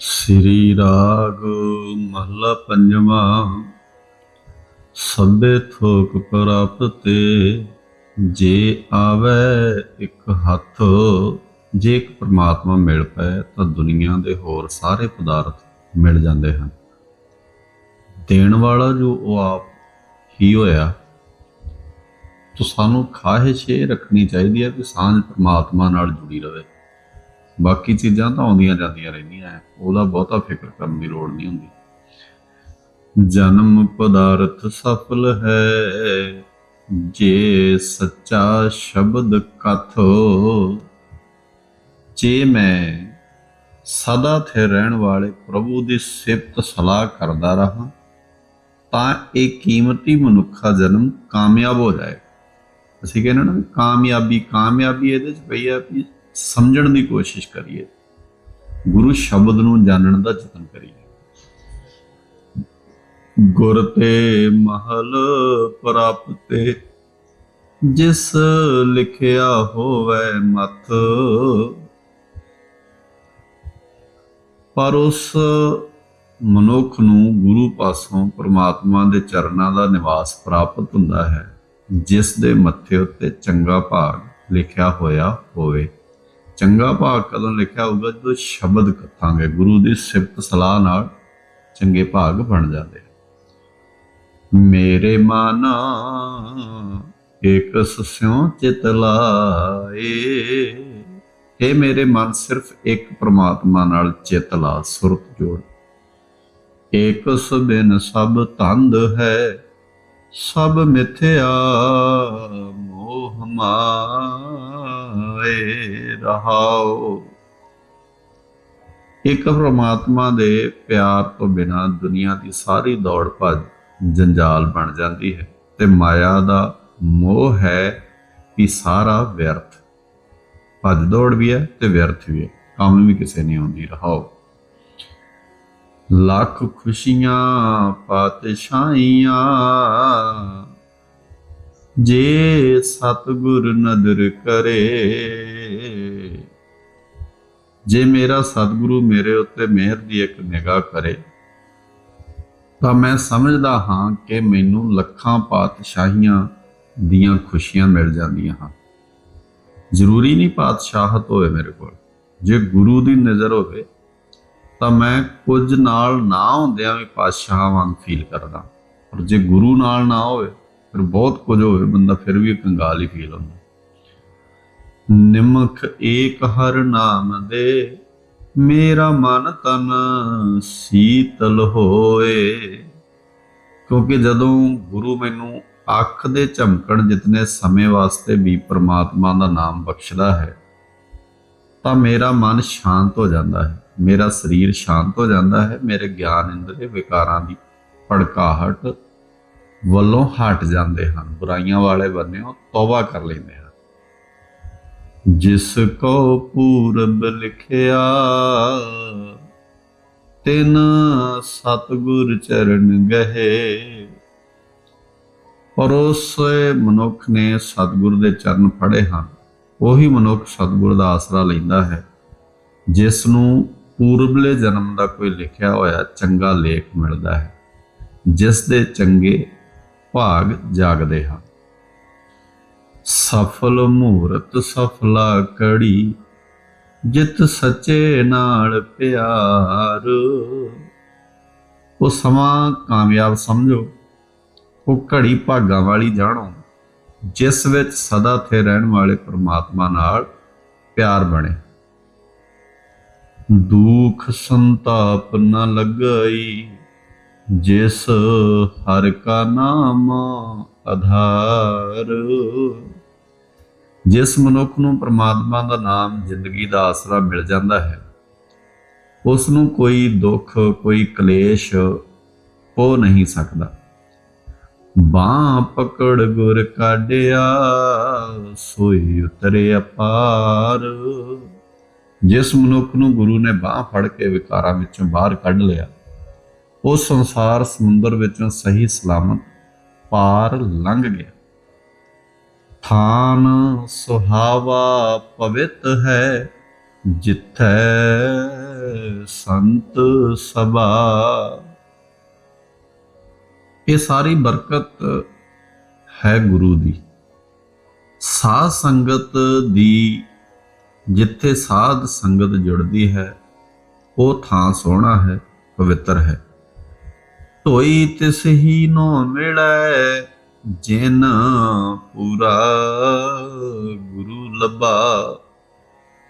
ਸ੍ਰੀ ਰਾਗ ਮਹਲਾ ਪੰਜਵਾਂ। ਸਭੇ ਥੋਕ ਪ੍ਰਾਪਤੇ, ਜੇ ਆਵੇ ਇੱਕ ਹੱਥ, ਜੇ ਇੱਕ ਪ੍ਰਮਾਤਮਾ ਮਿਲ ਪਏ ਤਾਂ ਦੁਨੀਆ ਦੇ ਹੋਰ ਸਾਰੇ ਪਦਾਰਥ ਮਿਲ ਜਾਂਦੇ ਹਨ। ਦੇਣ ਵਾਲਾ ਜੋ ਉਹ ਆਪ ਹੀ ਹੋਇਆ, ਤਾਂ ਸਾਨੂੰ ਖਾਹਿਸ਼ ਇਹ ਰੱਖਣੀ ਚਾਹੀਦੀ ਹੈ ਕਿ ਸਾਂਝ ਪ੍ਰਮਾਤਮਾ ਨਾਲ ਜੁੜੀ ਰਹੇ ਬਾਕੀ ਚੀਜ਼ਾਂ ਤਾਂ ਆਉਂਦੀਆਂ ਜਾਂਦੀਆਂ ਰਹਿੰਦੀਆਂ ਹੈ ਉਹਦਾ ਬਹੁਤਾ ਫਿਕਰ ਕਰਨ ਦੀ ਲੋੜ ਨਹੀਂ ਹੁੰਦੀ। ਜਨਮ ਪਦਾਰਥ ਸਫਲ ਹੈ, ਜੇ ਸੱਚਾ ਸ਼ਬਦ ਕਥੋ, ਜੇ ਮੈਂ ਸਦਾ ਥੇ ਰਹਿਣ ਵਾਲੇ ਪ੍ਰਭੂ ਦੀ ਸਿਫਤ ਸਲਾਹ ਕਰਦਾ ਰਹਾ, ਤਾਂ ਇਹ ਕੀਮਤੀ ਮਨੁੱਖਾ ਜਨਮ ਕਾਮਯਾਬ ਹੋ ਜਾਏ ਅਸੀਂ ਕਹਿੰਦੇ ਨਾ ਕਾਮਯਾਬੀ ਕਾਮਯਾਬੀ ਇਹਦੇ ਚ ਪਈ ਆ ਵੀ ਸਮਝਣ ਦੀ ਕੋਸ਼ਿਸ਼ ਕਰੀਏ। ਗੁਰੂ ਸ਼ਬਦ ਨੂੰ ਜਾਣਨ ਦਾ ਯਤਨ ਕਰੀਏ। ਗੁਰ ਤੇ ਮਹਲ ਪ੍ਰਾਪਤੇ ਜਿਸ ਲਿਖਿਆ ਹੋਵੇ ਮਤ। ਪਰ ਉਸ ਮਨੁੱਖ ਨੂੰ ਗੁਰੂ ਪਾਸੋਂ ਪ੍ਰਮਾਤਮਾ ਦੇ ਚਰਨਾਂ ਦਾ ਨਿਵਾਸ ਪ੍ਰਾਪਤ ਹੁੰਦਾ ਹੈ, ਜਿਸ ਦੇ ਮੱਥੇ ਉੱਤੇ ਚੰਗਾ ਭਾਗ ਲਿਖਿਆ ਹੋਇਆ ਹੋਵੇ। ਚੰਗਾ ਭਾਗ ਕਦੋਂ ਲਿਖਿਆ ਹੋਊਗਾ, ਜਦੋਂ ਸ਼ਬਦ ਕਥਾਂਗੇ, ਗੁਰੂ ਦੀ ਸਿਫਤ ਸਲਾਹ ਨਾਲ ਚੰਗੇ ਭਾਗ ਬਣ ਜਾਂਦੇ ਮੇਰੇ ਮਨ ਏਕ ਸਸਿਓ ਚਿਤ ਲਾਏ। ਇਹ ਮੇਰੇ ਮਨ, ਸਿਰਫ ਇੱਕ ਪ੍ਰਮਾਤਮਾ ਨਾਲ ਚਿਤ ਲਾ, ਸੁਰਤ ਜੋੜ। ਏਕ ਬਿਨ ਸਭ ਤੰਦ ਹੈ, ਸਭ ਮਿਥਿਆ ਮੋਹ ਮਾਏ ਰਹਾਓ। ਇੱਕ ਪ੍ਰਮਾਤਮਾ ਦੇ ਪਿਆਰ ਤੋਂ ਬਿਨਾ ਦੁਨੀਆ ਦੀ ਸਾਰੀ ਦੌੜ ਭੱਜ ਜੰਜਾਲ ਬਣ ਜਾਂਦੀ ਹੈ ਤੇ ਮਾਇਆ ਦਾ ਮੋਹ ਹੈ ਕਿ ਸਾਰਾ ਵਿਅਰਥ। ਭੱਜ ਦੌੜ ਵੀ ਹੈ ਤੇ ਵਿਅਰਥ ਵੀ ਹੈ। ਕੰਮ ਵੀ ਕਿਸੇ ਨਹੀਂ ਆਉਂਦੀ ਰਹਾਓ। ਲੱਖ ਖੁਸ਼ੀਆਂ, ਪਾਤਸ਼ਾਹੀਆਂ ਜੇ ਸਤਗੁਰ ਨਦਰ ਕਰੇ, ਜੇ ਮੇਰਾ ਸਤਿਗੁਰੂ ਮੇਰੇ ਉੱਤੇ ਮਿਹਰ ਦੀ ਇੱਕ ਨਿਗਾਹ ਕਰੇ, ਤਾਂ ਮੈਂ ਸਮਝਦਾ ਹਾਂ ਕਿ ਮੈਨੂੰ ਲੱਖਾਂ ਪਾਤਸ਼ਾਹੀਆਂ ਦੀਆਂ ਖੁਸ਼ੀਆਂ ਮਿਲ ਜਾਂਦੀਆਂ ਹਨ। ਜ਼ਰੂਰੀ ਨਹੀਂ ਪਾਤਸ਼ਾਹਤ ਹੋਵੇ ਮੇਰੇ ਕੋਲ। ਜੇ ਗੁਰੂ ਦੀ ਨਜ਼ਰ ਹੋਵੇ, ਤਾਂ ਮੈਂ ਕੁਝ ਨਾਲ ਨਾ ਹੁੰਦਿਆਂ ਵੀ ਪਾਤਸ਼ਾਹ ਵਾਂਗ ਫੀਲ ਕਰਦਾ। ਪਰ ਜੇ ਗੁਰੂ ਨਾਲ ਨਾ ਹੋਵੇ ਫਿਰ ਬਹੁਤ ਕੁਝ ਹੋਵੇ, ਬੰਦਾ ਫਿਰ ਵੀ ਕੰਗਾਲ ਹੀ ਫੀਲ ਹੁੰਦਾ ਨਿਮਖ ਏਕ ਹਰ ਨਾਮ ਦੇ, ਮੇਰਾ ਮਨ ਤਨ ਸੀਤਲ ਹੋਏ। ਕਿਉਂਕਿ ਜਦੋਂ ਗੁਰੂ ਮੈਨੂੰ ਅੱਖ ਦੇ ਝਮਕਣ ਜਿਤਨੇ ਸਮੇਂ ਵਾਸਤੇ ਵੀ ਪ੍ਰਮਾਤਮਾ ਦਾ ਨਾਮ ਬਖਸ਼ਦਾ ਹੈ, ਤਾਂ ਮੇਰਾ ਮਨ ਸ਼ਾਂਤ ਹੋ ਜਾਂਦਾ ਹੈ। ਮੇਰਾ ਸਰੀਰ ਸ਼ਾਂਤ ਹੋ ਜਾਂਦਾ ਹੈ, ਮੇਰੇ ਗਿਆਨ ਇੰਦਰੀ ਵਿਕਾਰਾਂ ਦੀ ਭੜਕਾਹਟ ਵੱਲੋਂ ਹਟ ਜਾਂਦੇ ਹਨ, ਬੁਰਾਈਆਂ ਵਾਲੇ ਬੰਨਿਓ ਤੌਬਾ ਕਰ ਲੈਂਦੇ ਹਨ। ਜਿਸ ਕੋ ਪੂਰਬ ਲਿਖਿਆ, ਤਿਨ ਸਤਗੁਰ ਚਰਨ ਗਏ ਪਰ ਉਸ ਮਨੁੱਖ ਨੇ ਸਤਗੁਰ ਦੇ ਚਰਨ ਫੜੇ ਹਨ, ਉਹੀ ਮਨੁੱਖ ਸਤਗੁਰ ਦਾ ਆਸਰਾ ਲੈਂਦਾ ਹੈ। ਜਿਸ ਨੂੰ ਪੂਰਬਲੇ ਜਨਮ ਦਾ ਕੋਈ ਲਿਖਿਆ ਹੋਇਆ ਚੰਗਾ ਲੇਖ ਮਿਲਦਾ ਹੈ, ਜਿਸ ਦੇ ਚੰਗੇ ਭਾਗ ਜਾਗਦੇ ਹਨ ਸਫਲ ਮੂਰਤ ਸਫਲਾ ਕੜੀ, ਜਿਤ ਸੱਚੇ ਨਾਲ ਪਿਆਰ। ਉਹ ਸਮਾਂ ਕਾਮਯਾਬ ਸਮਝੋ, ਉਹ ਘੜੀ ਭਾਗਾਂ ਵਾਲੀ ਜਾਣੋ, ਜਿਸ ਵਿੱਚ ਸਦਾ ਥੇ ਰਹਿਣ ਵਾਲੇ ਪ੍ਰਮਾਤਮਾ ਨਾਲ ਪਿਆਰ ਬਣੇ। ਦੁੱਖ ਸੰਤਾਪ ਨਾ ਲੱਗਈ ਜਿਸ ਹਰ ਕਾ ਨਾਮ ਆਧਾਰ। ਜਿਸ ਮਨੁੱਖ ਨੂੰ ਪ੍ਰਮਾਤਮਾ ਦਾ ਨਾਮ ਜ਼ਿੰਦਗੀ ਦਾ ਆਸਰਾ ਮਿਲ ਜਾਂਦਾ ਹੈ, ਉਸ ਨੂੰ ਕੋਈ ਦੁੱਖ, ਕੋਈ ਕਲੇਸ਼ ਪੋ ਨਹੀਂ ਸਕਦਾ। ਬਾਹ ਪਕੜ ਗੁਰ ਕਾਢਿਆ, ਸੋਈ ਉਤਰੇ ਅਪਾਰ। ਜਿਸ ਮਨੁੱਖ ਨੂੰ ਗੁਰੂ ਨੇ ਬਾਹ ਫੜ ਕੇ ਵਿਕਾਰਾਂ ਵਿੱਚੋਂ ਬਾਹਰ ਕੱਢ ਲਿਆ ਉਹ ਸੰਸਾਰ ਸਮੁੰਦਰ ਵਿੱਚੋਂ ਸਹੀ ਸਲਾਮਤ ਪਾਰ ਲੰਘ ਗਿਆ। ਥਾਨ ਸੁਹਾਵਾ ਪਵਿੱਤ ਹੈ, ਜਿੱਥੈ ਸੰਤ ਸਭਾ। ਇਹ ਸਾਰੀ ਬਰਕਤ ਹੈ ਗੁਰੂ ਦੀ। ਸਾਧ ਸੰਗਤ ਦੀ ਜਿੱਥੇ ਸਾਧ ਸੰਗਤ ਜੁੜਦੀ ਹੈ, ਉਹ ਥਾਂ ਸੋਹਣਾ ਹੈ, ਪਵਿੱਤਰ ਹੈ। ਧੋਈ ਤਿਸ ਹੀ ਨੋ ਮਿਲੈ, ਜਿਨ ਪੂਰਾ ਗੁਰੂ ਲੱਭਾ।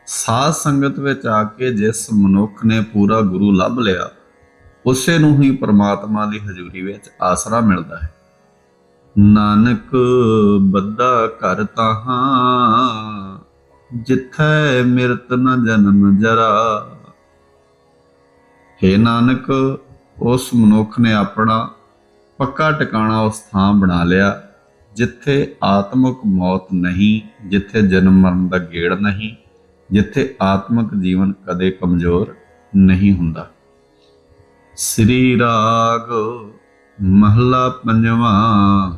ਸਾਧ ਸੰਗਤ ਵਿੱਚ ਆ ਕੇ ਜਿਸ ਮਨੁੱਖ ਨੇ ਪੂਰਾ ਗੁਰੂ ਲੱਭ ਲਿਆ, ਉਸੇ ਨੂੰ ਹੀ ਪ੍ਰਮਾਤਮਾ ਦੀ ਹਜ਼ੂਰੀ ਵਿੱਚ ਆਸਰਾ ਮਿਲਦਾ ਹੈ। ਨਾਨਕ ਬੱਦਾ ਘਰ ਤਾਹਾਂ, ਜਿੱਥੈ ਮਿਰਤ ਨ ਜਨਮ ਜਰਾ। ਹੇ ਨਾਨਕ ਉਸ ਮਨੁੱਖ ਨੇ ਆਪਣਾ ਪੱਕਾ ਟਿਕਾਣਾ ਉਸ ਥਾਂ ਬਣਾ ਲਿਆ, ਜਿੱਥੇ ਆਤਮਿਕ ਮੌਤ ਨਹੀਂ, ਜਿੱਥੇ ਜਨਮ ਮਰਨ ਦਾ ਗੇੜ ਨਹੀਂ, ਜਿੱਥੇ ਆਤਮਿਕ ਜੀਵਨ ਕਦੇ ਕਮਜ਼ੋਰ ਨਹੀਂ ਹੁੰਦਾ। ਸ੍ਰੀ ਰਾਗ ਮਹਲਾ ਪੰਜਵਾਂ,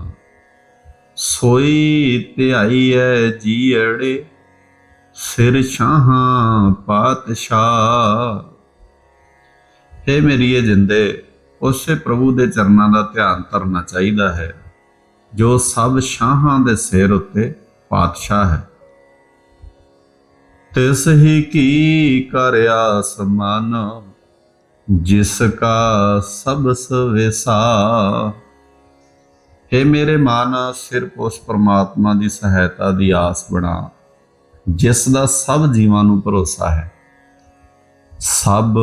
ਸੋਈ ਧਿਆਈ ਐ ਜੀੜੇ ਸਿਰ ਸ਼ਾਹਾਂ ਪਾਤਸ਼ਾਹ। हे ਮੇਰੀਏ ਜਿੰਦੇ, ਉਸੇ ਪ੍ਰਭੂ ਦੇ ਚਰਨਾਂ ਦਾ ਧਿਆਨ ਧਰਨਾ ਚਾਹੀਦਾ ਹੈ, ਜੋ ਸਭ ਸ਼ਾਹਾਂ ਦੇ ਸਿਰ ਉੱਤੇ ਪਾਤਸ਼ਾਹ ਹੈ। ਤਿਸ ਹੀ ਕੀ ਕਰਿਆ ਸਮਾਨ, ਜਿਸ ਕਾ ਸਭ ਸਵੇਸਾ। हे ਮੇਰੇ ਮਨ ਸਿਰਫ ਉਸ ਪ੍ਰਮਾਤਮਾ ਦੀ ਸਹਾਇਤਾ ਦੀ ਆਸ ਬਣਾ, ਜਿਸ ਦਾ ਸਭ ਜੀਵਾਂ ਨੂੰ ਭਰੋਸਾ ਹੈ। ਸਭ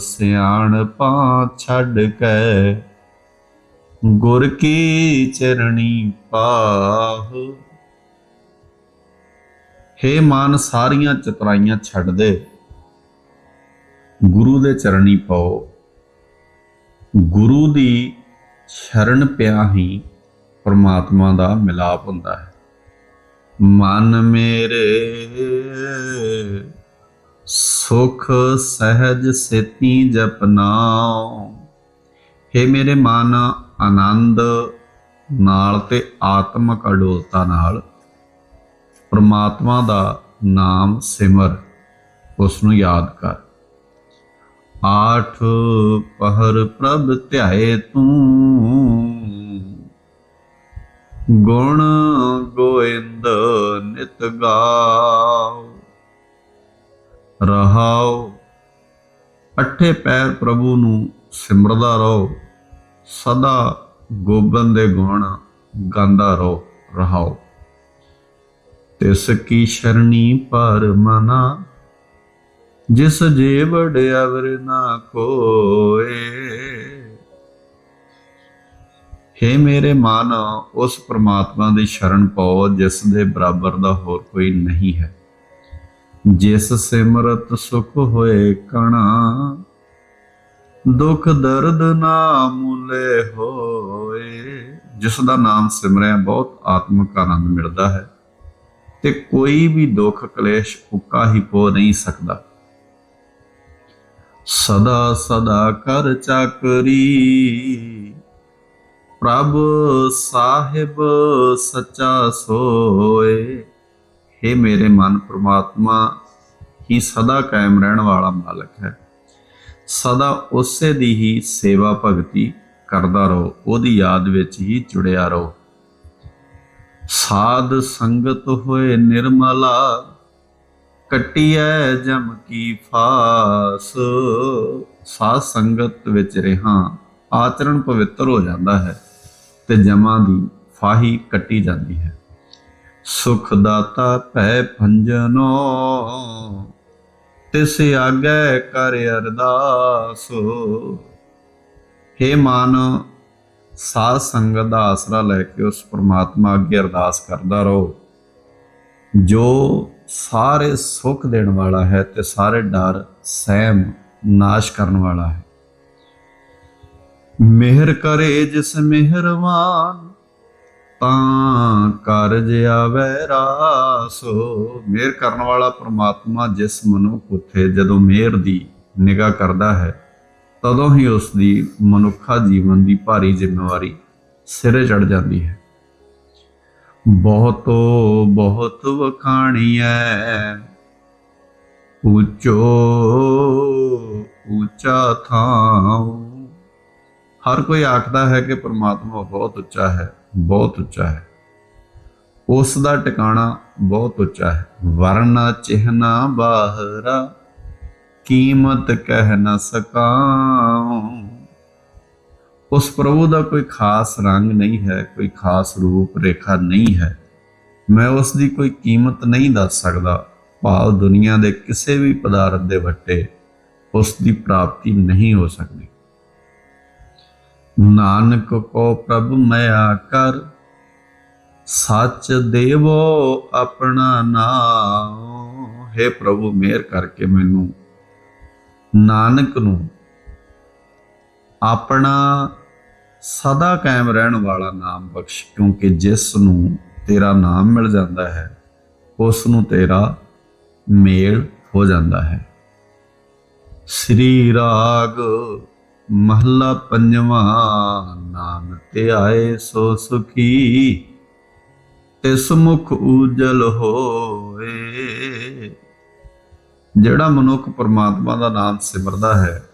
ਸਿਆਣਪਾਂ ਛੱਡ ਕੇ, ਗੁਰ ਕੀ ਚਰਣੀ ਪਾਹ। ਹੇ ਮਨ, ਸਾਰੀਆਂ ਚਤਰਾਈਆਂ ਛੱਡ ਦੇ, ਗੁਰੂ ਦੇ ਚਰਣੀ ਪਾਓ। ਗੁਰੂ ਦੀ ਸ਼ਰਨ ਪਿਆ ਹੀ ਪਰਮਾਤਮਾ ਦਾ ਮਿਲਾਪ ਹੁੰਦਾ ਹੈ। ਮਨ ਮੇਰੇ ਸੁਖ ਸਹਿਜ ਸੇਤੀ ਜਪਨਾਉ हे ਮੇਰੇ ਮਨ ਆਨੰਦ, ਨਾਲ ਤੇ ਆਤਮਕ ਅਡੋਲਤਾ ਨਾਲ ਪ੍ਰਮਾਤਮਾ ਦਾ ਨਾਮ ਸਿਮਰ ਉਸ ਨੂੰ ਯਾਦ ਕਰ। ਆਠ ਪਹਰ ਪ੍ਰਭ ਧਿਆਏ ਤੂੰ, ਗੁਣ ਗੋਇੰਦ ਨਿਤ ਗਾਓ ਰਹਾਓ। ਅੱਠੇ ਪੈਰ ਪ੍ਰਭੂ ਨੂੰ ਸਿਮਰਦਾ ਰਹੋ। ਸਦਾ ਗੋਬਿੰਦ ਦੇ ਗੁਣ ਗਾਉਂਦਾ ਰਹੋ, ਰਹਾਓ। ਤਿਸ ਕੀ ਸ਼ਰਣੀ ਪਰ ਮਨਾ, ਜਿਸ ਜੇ ਵਡਿਆਵਰ ਨਾ ਕੋਏ ਹੇ ਮੇਰੇ ਮਨ, ਉਸ ਪ੍ਰਮਾਤਮਾ ਦੀ ਸ਼ਰਨ ਪਾਓ, ਜਿਸ ਦੇ ਬਰਾਬਰ ਦਾ ਹੋਰ ਕੋਈ ਨਹੀਂ ਹੈ। ਜਿਸ ਸਿਮਰਤ ਸੁਖ ਹੋਏ ਕਣਾ, ਦੁਖ ਦਰਦ ਨਾ ਮੁਲੇ ਹੋਏ। ਜਿਸ ਦਾ ਨਾਮ ਸਿਮਰਿਆ, ਬਹੁਤ ਆਤਮਿਕ ਆਨੰਦ ਮਿਲਦਾ ਹੈ ਤੇ ਕੋਈ ਵੀ ਦੁੱਖ ਕਲੇਸ਼ ਉੱਕਾ ਹੀ ਪੋ ਨਹੀਂ ਸਕਦਾ। ਸਦਾ ਸਦਾ ਕਰ ਚਾਕਰੀ, ਪ੍ਰਭ ਸਾਹਿਬ ਸੱਚਾ ਸੋਏ। हे ਮੇਰੇ ਮਨ ਪ੍ਰਮਾਤਮਾ, ਹੀ ਸਦਾ ਕਾਇਮ ਰਹਿਣ ਵਾਲਾ ਮਾਲਕ ਹੈ। ਸਦਾ ਉਸੇ ਦੀ ਹੀ ਸੇਵਾ ਭਗਤੀ ਕਰਦਾ ਰਹੋ, ਉਹਦੀ ਯਾਦ ਵਿੱਚ ਹੀ ਜੁੜਿਆ ਰਹੋ। ਸਾਧ ਸੰਗਤ ਹੋਏ ਨਿਰਮਲਾ, ਕਟਿਐ ਜਮ ਕੀ ਫਾਸ। ਸਾਧ ਸੰਗਤ ਵਿੱਚ ਰਹਾ, ਆਚਰਣ ਪਵਿੱਤਰ ਹੋ ਜਾਂਦਾ ਹੈ ਤੇ ਜਮਾਂ ਦੀ ਫਾਹੀ ਕੱਟੀ ਜਾਂਦੀ ਹੈ। ਸੁਖ ਦਾਤਾ ਭੈ ਭੰਜਨੋ, ਤਿਸ ਆਗੇ ਕਰ ਅਰਦਾਸ। हे ਮਨ, ਸਾਧ ਸੰਗਤ ਦਾ ਆਸਰਾ ਲੈ ਕੇ ਉਸ ਪ੍ਰਮਾਤਮਾ ਅੱਗੇ ਅਰਦਾਸ ਕਰਦਾ ਰਹੋ। ਜੋ ਸਾਰੇ ਸੁੱਖ ਦੇਣ ਵਾਲਾ ਹੈ ਤੇ ਸਾਰੇ ਡਰ, ਸਹਿਮ, ਨਾਸ਼ ਕਰਨ ਵਾਲਾ ਹੈ। ਮਿਹਰ ਕਰੇ ਜਿਸ ਮਿਹਰਵਾਨ ਤਾਂ ਕਾਰਜ ਆਵੈ ਰਾਸੋ। ਮਿਹਰ ਕਰਨ ਵਾਲਾ ਪ੍ਰਮਾਤਮਾ ਜਿਸ ਮਨੁੱਖ ਉਥੇ ਜਦੋਂ ਮਿਹਰ ਦੀ ਨਿਗਾਹ ਕਰਦਾ ਹੈ, ਤਦੋਂ ਹੀ ਉਸ ਦੀ ਮਨੁੱਖਾ ਜੀਵਨ ਦੀ ਭਾਰੀ ਜ਼ਿੰਮੇਵਾਰੀ ਸਿਰੇ ਚੜ ਜਾਂਦੀ ਹੈ। ਬਹੁਤੋ ਬਹੁਤ ਵਖਾਣੀ ਵਖਾਣੀਐ, ਉੱਚੋ ਉੱਚਾ ਥਾਂ ਹਰ ਕੋਈ ਆਖਦਾ ਹੈ ਕਿ ਪ੍ਰਮਾਤਮਾ ਬਹੁਤ ਉੱਚਾ ਹੈ। ਬਹੁਤ ਉੱਚਾ ਹੈ। ਉਸ ਦਾ ਟਿਕਾਣਾ ਬਹੁਤ ਉੱਚਾ ਹੈ। ਵਰਨਾ ਚਿਹਨਾ ਬਾਹਰਾ, ਕੀਮਤ ਕਹਿ ਨਾ ਸਕਾਂ ਉਸ ਪ੍ਰਭੂ ਦਾ ਕੋਈ ਖਾਸ ਰੰਗ ਨਹੀਂ ਹੈ, ਕੋਈ ਖਾਸ ਰੂਪ ਰੇਖਾ ਨਹੀਂ ਹੈ। ਮੈਂ ਉਸ ਦੀ ਕੋਈ ਕੀਮਤ ਨਹੀਂ ਦੱਸ ਸਕਦਾ। ਭਾਵ ਦੁਨੀਆ ਦੇ ਕਿਸੇ ਵੀ ਪਦਾਰਥ ਦੇ ਵੱਟੇ ਉਸ ਦੀ ਪ੍ਰਾਪਤੀ ਨਹੀਂ ਹੋ ਸਕਦੀ। ਨਾਨਕ ਕੋ ਪ੍ਰਭ ਮਇਆ ਕਰ, ਸੱਚ ਦੇਵੋ ਆਪਣਾ ਨਾਮ। ਹੈ ਪ੍ਰਭੂ ਮੇਰ ਕਰਕੇ ਮੈਨੂੰ ਨਾਨਕ ਨੂੰ ਆਪਣਾ ਸਦਾ ਕਾਇਮ ਰਹਿਣ ਵਾਲਾ ਨਾਮ ਬਖਸ਼, ਕਿਉਂਕਿ ਜਿਸ ਨੂੰ ਤੇਰਾ ਨਾਮ ਮਿਲ ਜਾਂਦਾ ਹੈ, ਉਸ ਨੂੰ ਤੇਰਾ ਮੇਲ ਹੋ ਜਾਂਦਾ ਹੈ। ਸ੍ਰੀ ਰਾਗ ਮਹੱਲਾ ਪੰਜਵਾਂ ਨਾਮ ਤੇ ਆਏ ਸੋ ਸੁਖੀ, ਤਿਸ ਮੁਖ ਉਜਲ ਹੋਏ। ਜਿਹੜਾ ਮਨੁੱਖ ਪਰਮਾਤਮਾ ਦਾ ਨਾਮ ਸਿਮਰਦਾ ਹੈ,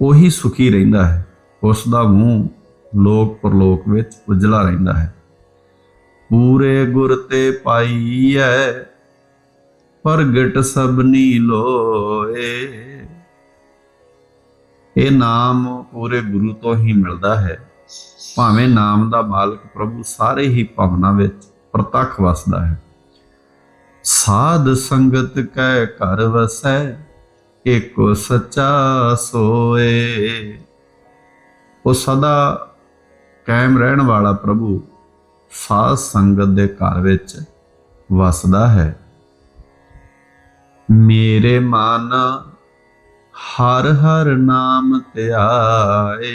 ਉਹੀ ਸੁਖੀ ਰਹਿੰਦਾ ਹੈ। ਉਸ ਦਾ ਮੂੰਹ ਲੋਕ ਪਰਲੋਕ ਵਿੱਚ ਉਜਲਾ ਰਹਿੰਦਾ ਹੈ। ਪੂਰੇ ਗੁਰ ਤੇ ਪਾਈਐ ਪ੍ਰਗਟ ਸਭਨੀ ਲੋਏ। ਇਹ ਨਾਮ ਪੂਰੇ ਗੁਰੂ ਤੋਂ ਹੀ ਮਿਲਦਾ ਹੈ। ਭਾਵੇਂ ਨਾਮ ਦਾ ਮਾਲਕ ਪ੍ਰਭੂ ਸਾਰੇ ਹੀ ਭਵਨਾਂ ਵਿੱਚ ਪ੍ਰਤੱਖ ਵਸਦਾ ਹੈ। ਸਾਧ ਸੰਗਤ ਕੈ ਘਰ ਵਸੈ, ਏਕੋ ਸੱਚਾ ਸੋਏ। ਉਹ ਸਦਾ ਕਾਇਮ ਰਹਿਣ ਵਾਲਾ ਪ੍ਰਭੂ ਸਾਧ ਸੰਗਤ ਦੇ ਘਰ ਵਿੱਚ ਵਸਦਾ ਹੈ। ਮੇਰੇ ਮਨ ਹਰ ਹਰ ਨਾਮ ਧਿਆਏ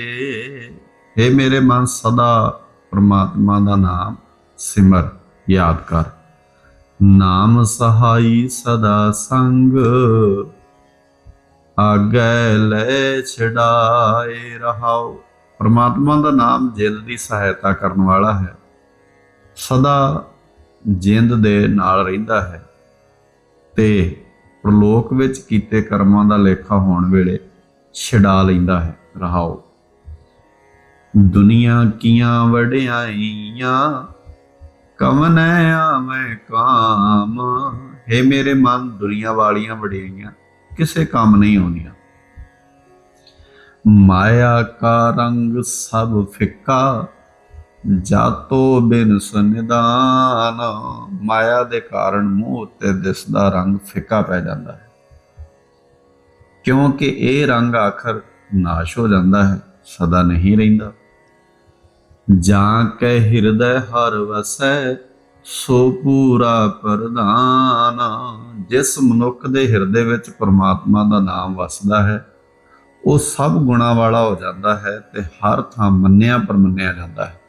ਏ ਮੇਰੇ ਮਨ ਸਦਾ ਪ੍ਰਮਾਤਮਾ ਦਾ ਨਾਮ ਸਿਮਰ, ਯਾਦ ਕਰ। ਨਾਮ ਸਹਾਈ ਸਦਾ ਸੰਗ, ਆਗੇ ਲੈ ਛਡਾਏ ਰਹਾਓ। ਪ੍ਰਮਾਤਮਾ ਦਾ ਨਾਮ ਜਿੰਦ ਦੀ ਸਹਾਇਤਾ ਕਰਨ ਵਾਲਾ ਹੈ। ਸਦਾ ਜਿੰਦ ਦੇ ਨਾਲ ਰਹਿੰਦਾ ਹੈ ਤੇ ਪ੍ਰਲੋਕ ਵਿੱਚ ਕੀਤੇ ਕਰਮਾਂ ਦਾ ਲੇਖਾ ਹੋਣ ਵੇਲੇ ਛਡਾ ਲੈਂਦਾ ਹੈ, ਰਹਾਓ। ਦੁਨੀਆ ਕੀਆਂ ਵਡਿਆਈਆਂ, ਕਵਨ ਆਵੇਂ ਕਾਮ? ਹੈ ਮੇਰੇ ਮਨ, ਦੁਨੀਆ ਵਾਲੀਆਂ ਵਡਿਆਈਆਂ, ਕਿਸੇ ਕੰਮ ਨਹੀਂ ਆਉਂਦੀਆਂ। ਮਾਇਆ ਕਾ ਰੰਗ ਸਭ ਫਿੱਕਾ ਜਾਤੋ ਬਿਨ ਸੁਨਿਦਾਨ ਮਾਇਆ ਦੇ ਕਾਰਨ ਮੂੰਹ ਉੱਤੇ ਦਿਸਦਾ ਰੰਗ ਫਿੱਕਾ ਪੈ ਜਾਂਦਾ ਹੈ। ਕਿਉਂਕਿ ਇਹ ਰੰਗ ਆਖਰ ਨਾਸ਼ ਹੋ ਜਾਂਦਾ ਹੈ, ਸਦਾ ਨਹੀਂ ਰਹਿੰਦਾ। ਜਾਂ ਕੈ ਹਿਰਦੈ ਹਰ ਵਸੈ, ਸੋ ਪੂਰਾ ਪ੍ਰਧਾਨ। ਜਿਸ ਮਨੁੱਖ ਦੇ ਹਿਰਦੇ ਵਿੱਚ ਪਰਮਾਤਮਾ ਦਾ ਨਾਮ ਵਸਦਾ ਹੈ, ਉਹ ਸਭ ਗੁਣਾ ਵਾਲਾ ਹੋ ਜਾਂਦਾ ਹੈ ਤੇ ਹਰ ਥਾਂ ਮੰਨਿਆ ਪਰਮੰਨਿਆ ਜਾਂਦਾ ਹੈ।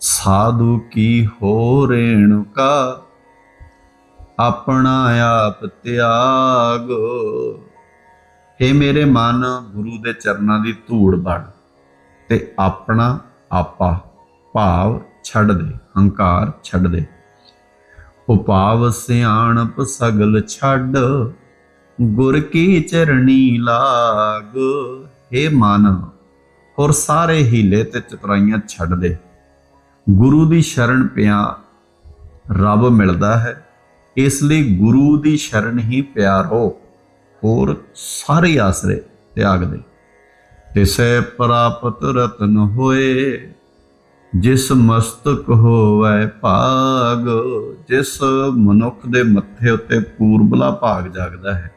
ਸਾਧੂ ਕੀ ਹੋ ਰੇਣੁਕਾ ਆਪਣਾ ਆਪ ਤਿਆਗ। हे ਮੇਰੇ ਮਨ, ਗੁਰੂ ਦੇ ਚਰਨਾਂ ਦੀ ਧੂੜ ਬਣ ਤੇ ਆਪਣਾ ਆਪਾ ਭਾਵ ਛੱਡ ਦੇ, ਹੰਕਾਰ ਛੱਡ ਦੇ। ਉਪਾਵ ਸਿਆਣਪ ਸਗਲ ਛੱਡ, ਗੁਰ ਕੀ ਚਰਣੀ ਲਾਗ। हे ਮਨ, ਹੋਰ ਸਾਰੇ ਹੀਲੇ ਤੇ ਚਤਰਾਈਆਂ ਛੱਡ ਦੇ। ਗੁਰੂ ਦੀ ਸ਼ਰਨ ਪਿਆ ਰੱਬ ਮਿਲਦਾ ਹੈ। ਇਸ ਲਈ ਗੁਰੂ ਦੀ ਸ਼ਰਨ ਹੀ ਪਿਆਰੋ ਹੋਰ ਸਾਰੇ ਆਸਰੇ ਤਿਆਗ ਦੇ। ਤਿਸੈ ਪ੍ਰਾਪਤ ਰਤਨ ਹੋਏ, ਜਿਸ ਮਸਤਕ ਹੋਵੇ ਭਾਗ, ਜਿਸ ਮਨੁੱਖ ਦੇ ਮੱਥੇ ਉੱਤੇ ਪੂਰਬਲਾ ਭਾਗ ਜਾਗਦਾ ਹੈ।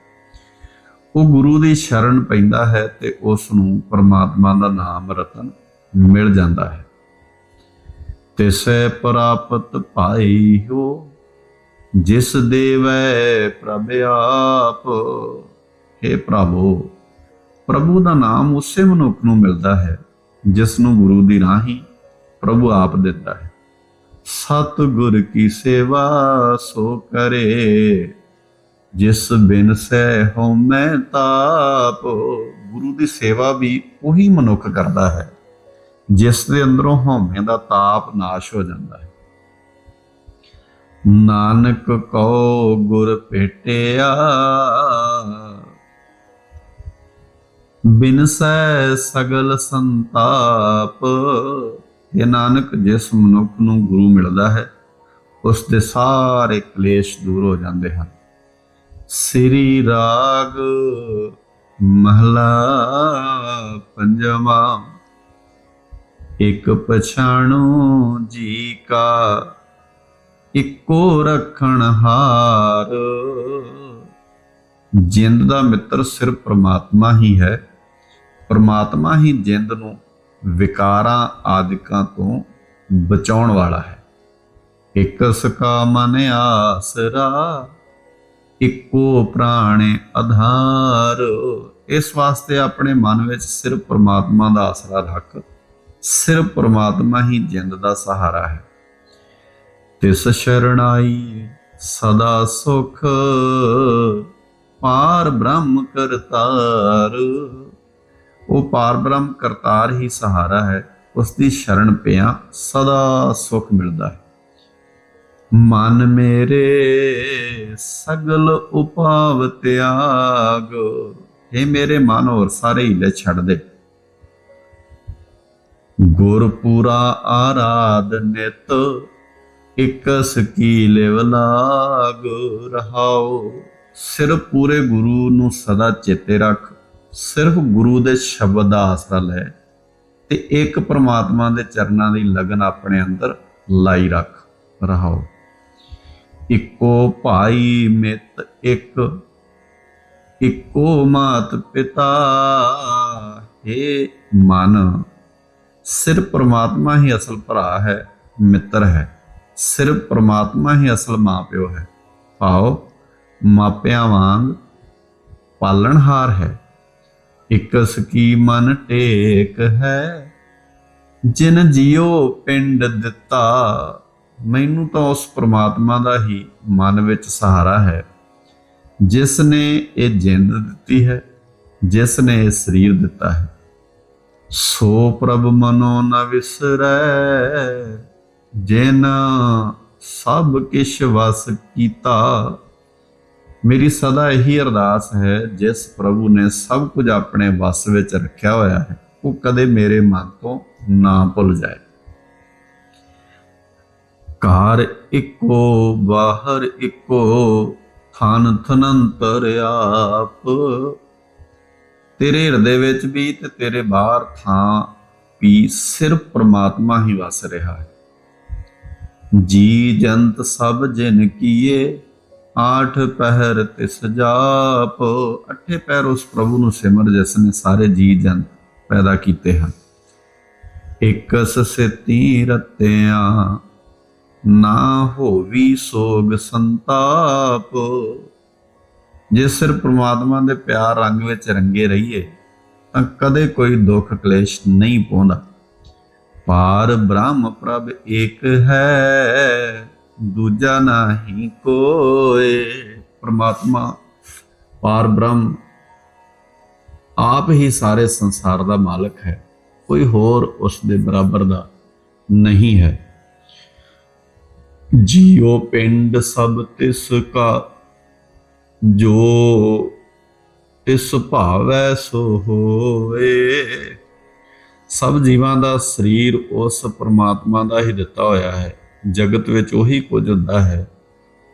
ਉਹ ਗੁਰੂ ਦੀ ਸ਼ਰਨ ਪੈਂਦਾ ਹੈ ਤੇ ਉਸ ਨੂੰ ਪਰਮਾਤਮਾ ਦਾ ਨਾਮ ਰਤਨ ਮਿਲ ਜਾਂਦਾ ਹੈ। ਤਿਸੈ ਪ੍ਰਾਪਤ ਭਾਈ ਹੋ ਜਿਸ ਦੇਵੈ ਪ੍ਰਭ ਆਪ। हे ਪ੍ਰਭੂ ਪ੍ਰਭੂ ਦਾ ਨਾਮ ਉਸੇ ਮਨੁੱਖ ਨੂੰ ਮਿਲਦਾ ਹੈ, ਜਿਸ ਨੂੰ ਗੁਰੂ ਦੀ ਰਾਹੀਂ ਪ੍ਰਭੂ ਆਪ ਦਿੰਦਾ ਹੈ। ਸਤ ਗੁਰ ਕੀ ਸੇਵਾ ਸੋ ਕਰੇ, ਜਿਸ ਬਿਨ ਸਹਿ ਹਉਮੈ ਤਾਪ। ਗੁਰੂ ਦੀ ਸੇਵਾ ਵੀ ਉਹੀ ਮਨੁੱਖ ਕਰਦਾ ਹੈ। ਜਿਸ ਦੇ ਅੰਦਰੋਂ ਹਉਮੈ ਦਾ ਤਾਪ ਨਾਸ਼ ਹੋ ਜਾਂਦਾ ਹੈ। ਨਾਨਕ ਕੋ ਗੁਰ ਭੇਟਿਆ ਬਿਨਸੈ ਸਗਲ ਸੰਤਾਪ। ਇਹ ਨਾਨਕ, ਜਿਸ ਮਨੁੱਖ ਨੂੰ ਗੁਰੂ ਮਿਲਦਾ ਹੈ, ਉਸ ਦੇ ਸਾਰੇ ਕਲੇਸ਼ ਦੂਰ ਹੋ ਜਾਂਦੇ ਹਨ। ਸ੍ਰੀ ਰਾਗ ਮਹਲਾ ਪੰਜਵਾਂ ਇਕ ਪਛਾਣੋ ਜੀ ਕਾ, ਇੱਕੋ ਰਖਣ ਹਾਰ। ਜਿੰਦ ਦਾ ਮਿੱਤਰ ਸਿਰਫ ਪ੍ਰਮਾਤਮਾ ਹੀ ਹੈ। ਪ੍ਰਮਾਤਮਾ ਹੀ ਜਿੰਦ ਨੂੰ ਵਿਕਾਰਾਂ ਆਦਿਕਾਂ ਤੋਂ ਬਚਾਉਣ ਵਾਲਾ ਹੈ। ਇਕਸ ਕਾ ਮਨ ਆਸਰਾ, ਇੱਕੋ ਪ੍ਰਾਣੇ ਆਧਾਰ ਇਸ ਵਾਸਤੇ ਆਪਣੇ ਮਨ ਵਿੱਚ ਸਿਰਫ ਪ੍ਰਮਾਤਮਾ ਦਾ ਆਸਰਾ ਰੱਖ ਸਿਰਫ ਪ੍ਰਮਾਤਮਾ ਹੀ ਜਿੰਦ ਦਾ ਸਹਾਰਾ ਹੈ। ਤਿਸ ਸ਼ਰਣਾਈ ਸਦਾ ਸੁਖ, ਪਾਰ ਬ੍ਰਹਮ ਕਰਤਾਰ। ਉਹ ਪਾਰ ਬ੍ਰਹਮ ਕਰਤਾਰ ਹੀ ਸਹਾਰਾ ਹੈ ਉਸ ਦੀ ਸ਼ਰਨ ਪਿਆ ਸਦਾ ਸੁਖ ਮਿਲਦਾ ਹੈ। ਮਨ ਮੇਰੇ ਸਗਲ ਉਪਾਵ ਤਿਆਗ हे ਮੇਰੇ ਮਨ ਹੋਰ ਸਾਰੇ ਹੀਲੇ ਛੱਡ ਦੇ। ਗੁਰ ਪੂਰਾ ਆਰਾਧ ਨਿਤ ਇਕਸ ਕੀ ਲਿਵ ਲਾਗ ਰਹਾਓ ਸਿਰਫ ਪੂਰੇ ਗੁਰੂ ਨੂੰ ਸਦਾ ਚੇਤੇ ਰੱਖ। ਸਿਰਫ ਗੁਰੂ ਦੇ ਸ਼ਬਦ ਦਾ ਆਸਰਾ ਲੈ ਤੇ ਇੱਕ ਪ੍ਰਮਾਤਮਾ ਦੇ ਚਰਨਾਂ ਦੀ ਲਗਨ ਆਪਣੇ ਅੰਦਰ ਲਾਈ ਰੱਖ ਰਹਾਓ ਇੱਕੋ ਭਾਈ ਮਿੱਤ ਇੱਕ, ਇੱਕੋ ਮਾਤ ਪਿਤਾ हे ਮਨ। ਸਿਰਫ ਪ੍ਰਮਾਤਮਾ ਹੀ ਅਸਲ ਭਰਾ ਹੈ, ਮਿੱਤਰ ਹੈ। ਸਿਰਫ ਪ੍ਰਮਾਤਮਾ ਹੀ ਅਸਲ ਮਾਪਿਓ ਹੈ। ਭਾਓ ਮਾਪਿਆਂ ਵਾਂਗ ਪਾਲਣਹਾਰ ਹੈ। ਇੱਕ ਕੀ ਮਨ ਟੇਕ ਹੈ। ਜਿਨ ਜਿਉ ਪਿੰਡ ਦਿੱਤਾ, ਮੈਨੂੰ ਤਾਂ ਉਸ ਪ੍ਰਮਾਤਮਾ ਦਾ ਹੀ ਮਨ ਵਿੱਚ ਸਹਾਰਾ ਹੈ। ਜਿਸ ਨੇ ਇਹ ਜਿੰਦ ਦਿੱਤੀ ਹੈ, ਜਿਸ ਨੇ ਇਹ ਸਰੀਰ ਦਿੱਤਾ ਹੈ। ਸੋ ਪ੍ਰਭ ਮਨੋ ਨ ਵਿਸਰੈ, ਜਿਨ ਸਭ ਕਿਛ ਵਸ ਕੀਤਾ। ਮੇਰੀ ਸਦਾ ਇਹੀ ਅਰਦਾਸ ਹੈ, ਜਿਸ ਪ੍ਰਭੂ ਨੇ ਸਭ ਕੁਝ ਆਪਣੇ ਵਸ ਵਿੱਚ ਰੱਖਿਆ ਹੋਇਆ ਹੈ, ਉਹ ਕਦੇ ਮੇਰੇ ਮਨ ਤੋਂ ਨਾ ਭੁੱਲ ਜਾਏ। ਘਰ ਇੱਕੋ, ਬਾਹਰ ਇੱਕੋ, ਥਨ ਥਨੰਤਰ ਆਪ ਤੇਰੇ ਹਿਰਦੇ ਵਿੱਚ ਵੀ ਤੇ ਤੇਰੇ ਬਾਹਰ ਥਾਂ ਵੀ ਸਿਰਫ ਪ੍ਰਮਾਤਮਾ ਹੀ ਵਸ ਰਿਹਾ ਹੈ। ਜੀ ਜੰਤ ਸਭ ਜਿਨ ਕੀਏ, ਆਠ ਪਹਿਰ ਤਿਸ ਜਾਪ। ਅੱਠੇ ਪਹਿਰ ਉਸ ਪ੍ਰਭੂ ਨੂੰ ਸਿਮਰ ਜਿਸ ਨੇ ਸਾਰੇ ਜੀ ਜੰਤ ਪੈਦਾ ਕੀਤੇ ਹਨ। ਇਕਸ ਸਿਤੀ ਰਤਿਆਂ, ਨਾ ਹੋਵੀ ਸੋਗ ਸੰਤਾਪ। ਜੇ ਸਿਰ ਪ੍ਰਮਾਤਮਾ ਦੇ ਪਿਆਰ ਰੰਗ ਵਿੱਚ ਰੰਗੇ ਰਹੀਏ, ਤਾਂ ਕਦੇ ਕੋਈ ਦੁੱਖ ਕਲੇਸ਼ ਨਹੀਂ ਪਹੁੰਚਦਾ ਪਾਰ ਬ੍ਰਹਮ ਪ੍ਰਭ ਏਕ ਹੈ, ਦੂਜਾ ਨਹੀਂ ਕੋਏ। ਪ੍ਰਮਾਤਮਾ, ਪਾਰ ਬ੍ਰਹਮ ਆਪ ਹੀ ਸਾਰੇ ਸੰਸਾਰ ਦਾ ਮਾਲਕ ਹੈ, ਕੋਈ ਹੋਰ ਉਸ ਦੇ ਬਰਾਬਰ ਦਾ ਨਹੀਂ ਹੈ। ਜੀਉ ਪਿੰਡ ਸਭ ਤਿਸ ਕਾ ਜੋ ਇਸ ਭਾਵੈ ਸੋ ਹੋਏ। ਸਭ ਜੀਵਾਂ ਦਾ ਸਰੀਰ ਉਸ ਪਰਮਾਤਮਾ ਦਾ ਹੀ ਦਿੱਤਾ ਹੋਇਆ ਹੈ। ਜਗਤ ਵਿੱਚ ਉਹੀ ਕੁਝ ਹੁੰਦਾ ਹੈ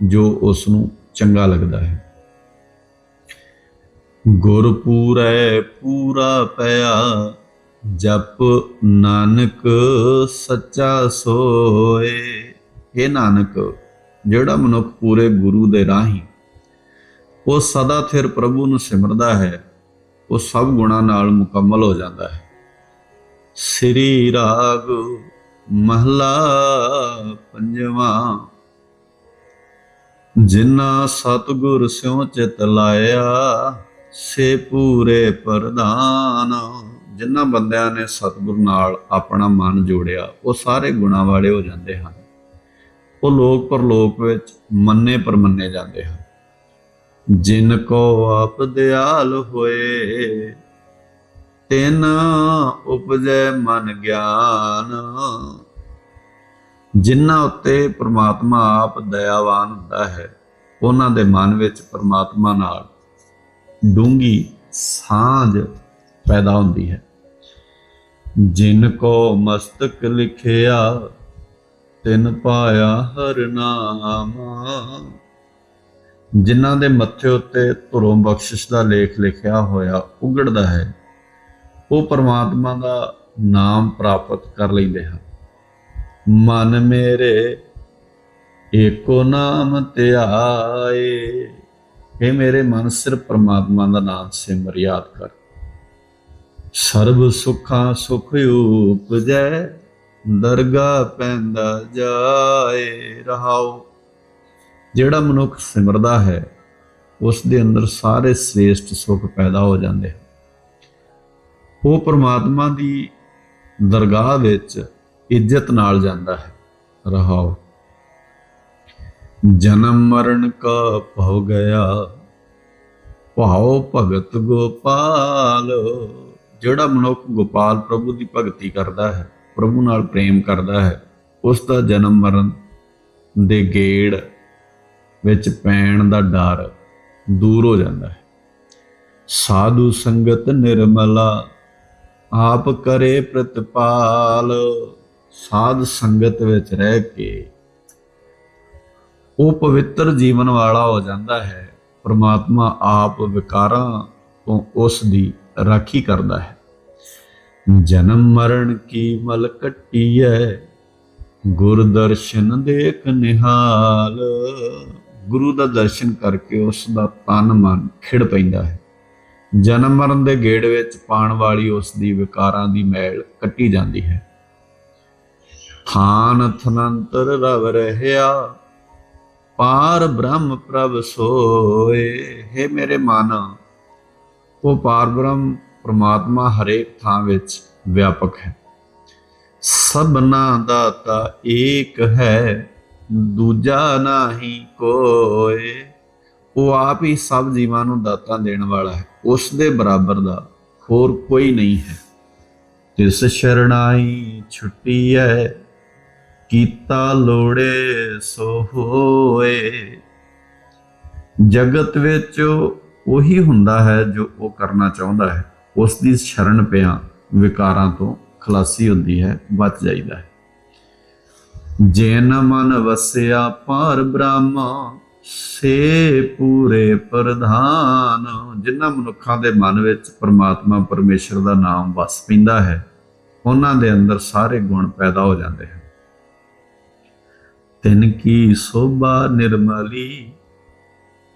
ਜੋ ਉਸ ਨੂੰ ਚੰਗਾ ਲੱਗਦਾ ਹੈ। ਗੁਰ ਪੂਰੈ ਪੂਰਾ ਪਿਆ, ਜਪ ਨਾਨਕ ਸੱਚਾ ਸੋਏ। ਇਹ ਨਾਨਕ, ਜਿਹੜਾ ਮਨੁੱਖ ਪੂਰੇ ਗੁਰੂ ਦੇ ਰਾਹੀਂ ਉਹ ਸਦਾ ਥਿਰ ਪ੍ਰਭੂ ਨੂੰ ਸਿਮਰਦਾ ਹੈ, ਉਹ ਸਭ ਗੁਣਾ ਨਾਲ ਮੁਕੰਮਲ ਹੋ ਜਾਂਦਾ ਹੈ। ਸ੍ਰੀ ਰਾਗ ਮਹਲਾ ਪੰਜਵਾਂ। ਜਿਨ੍ਹਾਂ ਸਤਿਗੁਰ ਸਿਉ ਚਿਤ ਲਾਇਆ, ਸੇ ਪੂਰੇ ਪ੍ਰਧਾਨ। ਜਿਨ੍ਹਾਂ ਬੰਦਿਆਂ ਨੇ ਸਤਿਗੁਰ ਨਾਲ ਆਪਣਾ ਮਨ ਜੋੜਿਆ, ਉਹ ਸਾਰੇ ਗੁਣਾ ਵਾਲੇ ਹੋ ਜਾਂਦੇ ਹਨ। ਉਹ ਲੋਕ ਪਰਲੋਕ ਵਿੱਚ ਮੰਨੇ ਪਰਮੰਨੇ ਜਾਂਦੇ ਹਨ। ਜਿਨ ਕੋ ਆਪ ਦਿਆਲ ਹੋਏ, ਤਿਨ ਉਪਜੈ ਮਨ ਗਿਆਨ। ਜਿਨ੍ਹਾਂ ਉੱਤੇ ਪ੍ਰਮਾਤਮਾ ਆਪ ਦਇਆਵਾਨ ਹੁੰਦਾ ਹੈ, ਉਹਨਾਂ ਦੇ ਮਨ ਵਿੱਚ ਪ੍ਰਮਾਤਮਾ ਨਾਲ ਡੂੰਗੀ ਸਾਂਝ ਪੈਦਾ ਹੁੰਦੀ ਹੈ। ਜਿਨ ਕੋ ਮਸਤਕ ਲਿਖਿਆ, ਤਿਨ ਪਾਇਆ ਹਰ ਨਾਮ। ਜਿਨ੍ਹਾਂ ਦੇ ਮੱਥੇ ਉੱਤੇ ਧੁਰੋਂ ਬਖਸ਼ਿਸ਼ ਦਾ ਲੇਖ ਲਿਖਿਆ ਹੋਇਆ ਉਗੜਦਾ ਹੈ, ਉਹ ਪਰਮਾਤਮਾ ਦਾ ਨਾਮ ਪ੍ਰਾਪਤ ਕਰ ਲੈਂਦੇ ਹਨ। ਮਨ ਮੇਰੇ ਏਕੋ ਨਾਮ ਧਿਆਏ ਇਹ ਮੇਰੇ ਮਨ, ਸਿਰਫ ਪਰਮਾਤਮਾ ਦਾ ਨਾਮ ਸਿਮਰ ਯਾਦ ਕਰ। ਸਰਬ ਸੁਖਾਂ ਸੁਖ ਉਪਜੈ ਦਰਗਾ ਪੈਂਦਾ ਜਾਏ, ਰਹਾਓ। ਜਿਹੜਾ ਮਨੁੱਖ ਸਿਮਰਦਾ ਹੈ ਉਸ ਦੇ ਅੰਦਰ ਸਾਰੇ ਸ੍ਰੇਸ਼ਟ ਸੁੱਖ ਪੈਦਾ ਹੋ ਜਾਂਦੇ ਹਨ। ਉਹ ਪਰਮਾਤਮਾ ਦੀ ਦਰਗਾਹ ਵਿੱਚ ਇੱਜ਼ਤ ਨਾਲ ਜਾਂਦਾ ਹੈ। ਰਹਾਓ। ਜਨਮ ਮਰਨ ਕਾ ਭਉ ਗਿਆ, ਭਾਉ ਭਗਤ ਗੋਪਾਲ। ਜਿਹੜਾ ਮਨੁੱਖ ਗੋਪਾਲ ਪ੍ਰਭੂ ਦੀ ਭਗਤੀ ਕਰਦਾ ਹੈ, ਪ੍ਰਭੂ ਨਾਲ ਪ੍ਰੇਮ ਕਰਦਾ ਹੈ ਉਸ ਦਾ ਜਨਮ ਮਰਨ ਦੇ ਗੇੜ ਵਿੱਚ ਪੈਣ ਦਾ ਡਰ ਦੂਰ ਹੋ ਜਾਂਦਾ ਹੈ। ਸਾਧੂ ਸੰਗਤ ਨਿਰਮਲਾ, ਆਪ ਕਰੇ ਪ੍ਰਤਪਾਲ। ਸਾਧ ਸੰਗਤ ਵਿੱਚ ਰਹਿ ਕੇ ਉਹ ਪਵਿੱਤਰ ਜੀਵਨ ਵਾਲਾ ਹੋ ਜਾਂਦਾ ਹੈ। ਪ੍ਰਮਾਤਮਾ ਆਪ ਵਿਕਾਰਾਂ ਤੋਂ ਉਸ ਦੀ ਰਾਖੀ ਕਰਦਾ ਹੈ। ਜਨਮ ਮਰਨ ਕੀ ਮਲ ਹੈ ਗੁਰ ਦਰਸ਼ਨ ਦੇਖ ਨਿਹਾਲ। ਗੁਰੂ ਦਾ ਦਰਸ਼ਨ ਕਰਕੇ ਉਸ ਦਾ ਤਨ ਮਨ ਖਿੜ ਪੈਂਦਾ ਹੈ। ਜਨਮ ਮਰਨ ਦੇ ਗੇੜ ਵਿੱਚ ਪਾਣ ਵਾਲੀ ਉਸ ਦੀ ਵਿਕਾਰਾਂ ਦੀ ਮੈਲ ਕੱਟੀ ਜਾਂਦੀ ਹੈ। ਥਾਨ ਥਨੰਤਰ ਰਵ ਰਹਿਆ, ਪਾਰ ਬ੍ਰਹਮ ਪ੍ਰਭ ਸੋਏ। ਹੈ ਮੇਰੇ ਮਨ, ਉਹ ਪਾਰ ਬ੍ਰਹਮ ਪ੍ਰਮਾਤਮਾ ਹਰੇਕ ਥਾਂ ਵਿੱਚ ਵਿਆਪਕ ਹੈ। ਸਭਨਾ ਦਾਤਾ ਏਕ ਹੈ ਦੂਜਾ ਨਹੀਂ ਕੋਏ। ਉਹ ਆਪ ਹੀ ਸਭ ਜੀਵਾਂ ਨੂੰ ਦਾਤਾਂ ਦੇਣ ਵਾਲਾ ਹੈ। ਉਸ ਦੇ ਬਰਾਬਰ ਦਾ ਹੋਰ ਕੋਈ ਨਹੀਂ ਹੈ। ਤਿਸ ਸ਼ਰਣਾਈ ਛੁੱਟੀ ਹੈ ਕੀਤਾ ਲੋੜੇ ਸੋ ਹੋਏ। ਜਗਤ ਵਿੱਚ ਉਹੀ ਹੁੰਦਾ ਹੈ ਜੋ ਉਹ ਕਰਨਾ ਚਾਹੁੰਦਾ ਹੈ। ਉਸ ਦੀ ਸ਼ਰਨ ਪਿਆ ਵਿਕਾਰਾਂ ਤੋਂ ਖਲਾਸੀ ਹੁੰਦੀ ਹੈ, ਬਚ ਜਾਈਦਾ ਹੈ। ਜੇਨ ਮਨ ਵਸਿਆ ਪਰ ਬ੍ਰਹਮ, ਸੇ ਪੂਰੇ ਪ੍ਰਧਾਨ। ਜਿਨ੍ਹਾਂ ਮਨੁੱਖਾਂ ਦੇ ਮਨ ਵਿੱਚ ਪ੍ਰਮਾਤਮਾ ਪਰਮੇਸ਼ਰ ਦਾ ਨਾਮ ਵਸ ਪੈਂਦਾ ਹੈ, ਉਹਨਾਂ ਦੇ ਅੰਦਰ ਸਾਰੇ ਗੁਣ ਪੈਦਾ ਹੋ ਜਾਂਦੇ ਹਨ। ਤਿਨ ਕੀ ਸੋਭਾ ਨਿਰਮਲੀ,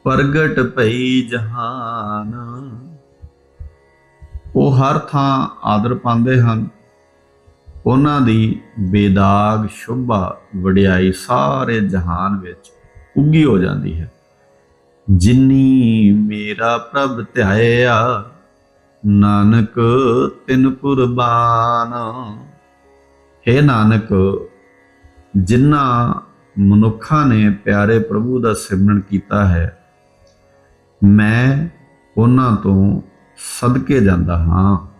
ਪ੍ਰਗਟ ਭਈ ਜਹਾਨ। ਉਹ ਹਰ ਥਾਂ ਆਦਰ ਪਾਉਂਦੇ ਹਨ ਉਹਨਾਂ ਦੀ ਬੇਦਾਗ, ਸ਼ੋਭਾ, ਵਡਿਆਈ ਸਾਰੇ ਜਹਾਨ ਵਿੱਚ ਉੱਗੀ ਹੋ ਜਾਂਦੀ ਹੈ। ਜਿਨੀ ਮੇਰਾ ਪ੍ਰਭ ਧਿਆਇਆ, ਨਾਨਕ ਤਿਨ ਕੁਰਬਾਨ। ਹੈ ਨਾਨਕ ਜਿਨ੍ਹਾਂ ਮਨੁੱਖਾਂ ਨੇ ਪਿਆਰੇ ਪ੍ਰਭੂ ਦਾ ਸਿਮਰਨ ਕੀਤਾ ਹੈ, ਮੈਂ ਉਹਨਾਂ ਤੋਂ ਸਦਕੇ ਜਾਂਦਾ ਹਾਂ।